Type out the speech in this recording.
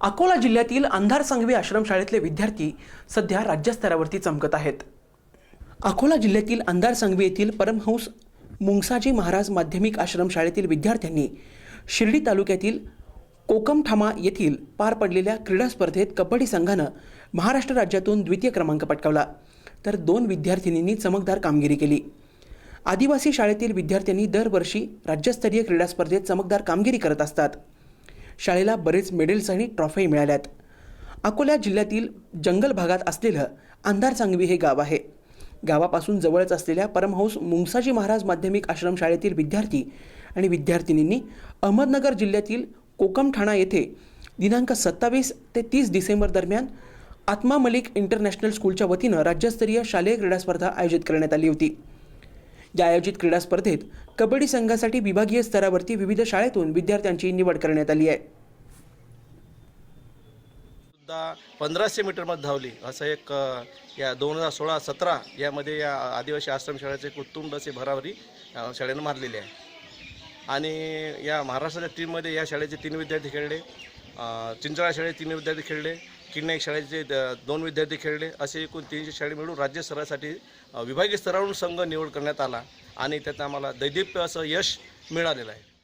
अकोला जिल्ह्यातील अंधार संघवी आश्रमशाळेतले विद्यार्थी सध्या राज्यस्तरावरती चमकत आहेत. अकोला जिल्ह्यातील अंधार संघवी येथील परमहंस मुंगसाजी महाराज माध्यमिक आश्रमशाळेतील विद्यार्थ्यांनी शिर्डी तालुक्यातील कोकमठामा येथील पार पडलेल्या क्रीडा स्पर्धेत कबड्डी संघानं महाराष्ट्र राज्यातून द्वितीय क्रमांक पटकावला. तर दोन विद्यार्थिनींनी चमकदार कामगिरी केली. आदिवासी शाळेतील विद्यार्थ्यांनी दरवर्षी राज्यस्तरीय क्रीडा स्पर्धेत चमकदार कामगिरी करत असतात. शाळेला बरेच मेडल्स आणि ट्रॉफी मिळाल्यात. अकोला जिल्ह्यातील जंगल भागात असलेलं अंधार सांगवी हे गाव आहे. गावापासून जवळच असलेल्या परमहंस मुंगसाजी महाराज माध्यमिक आश्रमशाळेतील विद्यार्थी आणि विद्यार्थिनींनी अहमदनगर जिल्ह्यातील कोकमठाणा येथे दिनांक सत्तावीस ते तीस डिसेंबर दरम्यान आत्मा मलिक इंटरनॅशनल स्कूलच्या वतीनं राज्यस्तरीय शालेय क्रीडा स्पर्धा आयोजित करण्यात आली होती. या आयोजित क्रीडा स्पर्धेत कबड्डी संघासाठी विभागीय स्तरावरती विविध शाळेतून विद्यार्थ्यांची निवड करण्यात आली आहे. सुद्धा पंधराशे मीटरमध्ये धावली. असं एक या दोन हजार सोळा सतरा यामध्ये या आदिवासी आश्रमशाळेचे शाळेचे कुटुंब असे भरावरी शाळेनं मारलेले आहे. आणि या महाराष्ट्राच्या टीममध्ये या शाळेचे तीन विद्यार्थी खेळले. चिंचळा शाळेत तीन विद्यार्थी खेळले किडनाईक शाळेचे द- दोन विद्यार्थी खेळले असे एकूण तीनशे शाळे मिळून राज्य स्तरासाठी विभागीय स्तरावरून संघ निवड करण्यात आला आणि त्यात आम्हाला दैदिप्य असं यश मिळालेलं आहे.